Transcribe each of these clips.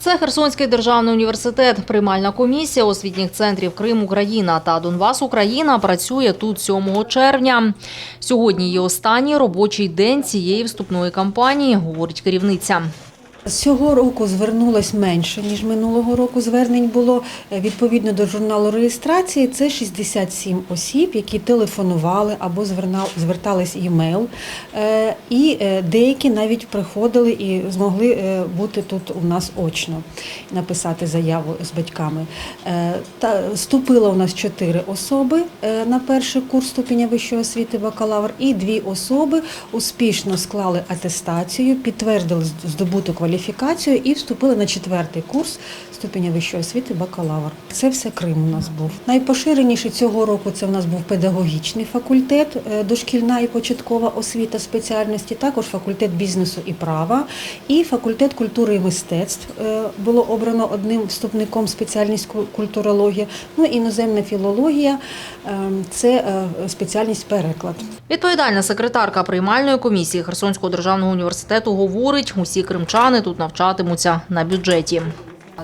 Це Херсонський державний університет. Приймальна комісія освітніх центрів Крим Україна та Донбас Україна працює тут 7 червня. Сьогодні є останній робочий день цієї вступної кампанії, говорить керівниця. Цього року звернулось менше, ніж минулого року. Звернень було Е, відповідно до журналу реєстрації. Це 67 осіб, які телефонували або звертались e-mail. Е, І е, деякі навіть приходили і змогли бути тут у нас очно, написати заяву з батьками. Та вступило у нас 4 особи на перший курс ступеня вищої освіти бакалавр, і дві особи успішно склали атестацію, підтвердили здобуту кваліфікацію і вступили на четвертий курс ступеня вищої освіти бакалавр. Це все Крим у нас був. Найпоширеніший цього року це у нас був педагогічний факультет, е, дошкільна і початкова освіта спеціальності, також факультет бізнесу і права, і факультет культури і мистецтв е, було обрано одним вступником спеціальність ку- культурологія. Ну іноземна філологія е, це спеціальність переклад. Відповідальна секретарка приймальної комісії Херсонського державного університету говорить, усі кримчани тут навчатимуться на бюджеті.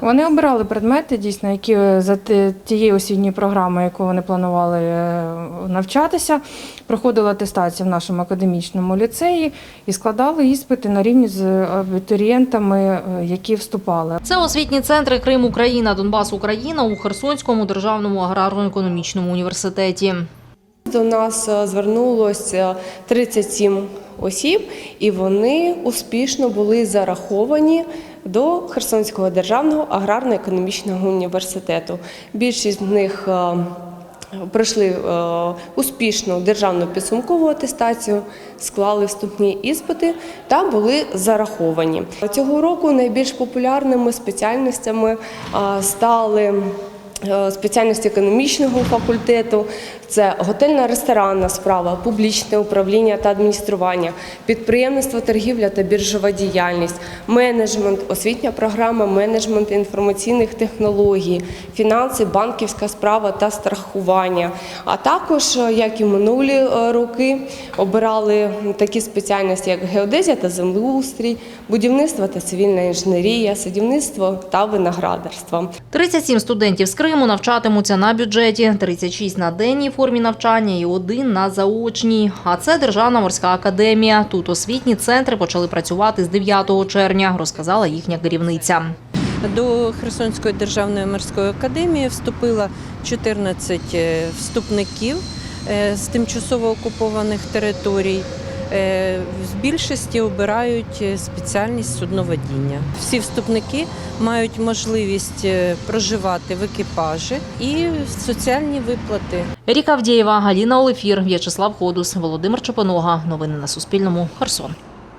Вони обирали предмети, дійсно, які е, за тією освітньою програмою, яку вони планували е, навчатися, проходили атестацію в нашому академічному ліцеї і складали іспити на рівні з абітурієнтами, е, які вступали. Це освітні центри Крим Україна, Донбас Україна у Херсонському державному аграрно-економічному університеті. До нас звернулося 37 осіб, і вони успішно були зараховані до Херсонського державного аграрно-економічного університету. Більшість з них е, пройшли е, успішну державну підсумкову атестацію, склали вступні іспити та були зараховані. Цього року найбільш популярними спеціальностями стали спеціальності економічного факультету. Це готельна ресторанна справа, публічне управління та адміністрування, підприємництво, торгівля та біржова діяльність, менеджмент, освітня програма менеджмент інформаційних технологій, фінанси, банківська справа та страхування. А також, е, як і минулі е, роки, обирали такі спеціальності, як геодезія та землеустрій, будівництво та цивільна інженерія, садівництво та виноградарство. 37 студентів з Криму навчатимуться на бюджеті, 36 на денній формі навчання і один на заочній. А це Державна морська академія. Тут освітні центри почали працювати з 9 червня, розказала їхня керівниця. До Херсонської державної морської академії вступило 14 е, вступників е, з тимчасово окупованих територій. Е, В більшості обирають е, спеціальність судноводіння. Всі вступники мають можливість е, проживати в екіпажі і соціальні виплати. Ріка Авдієва, Галіна Олефір, В'ячеслав Ходус, Володимир Чопонога. Новини на Суспільному. Херсон.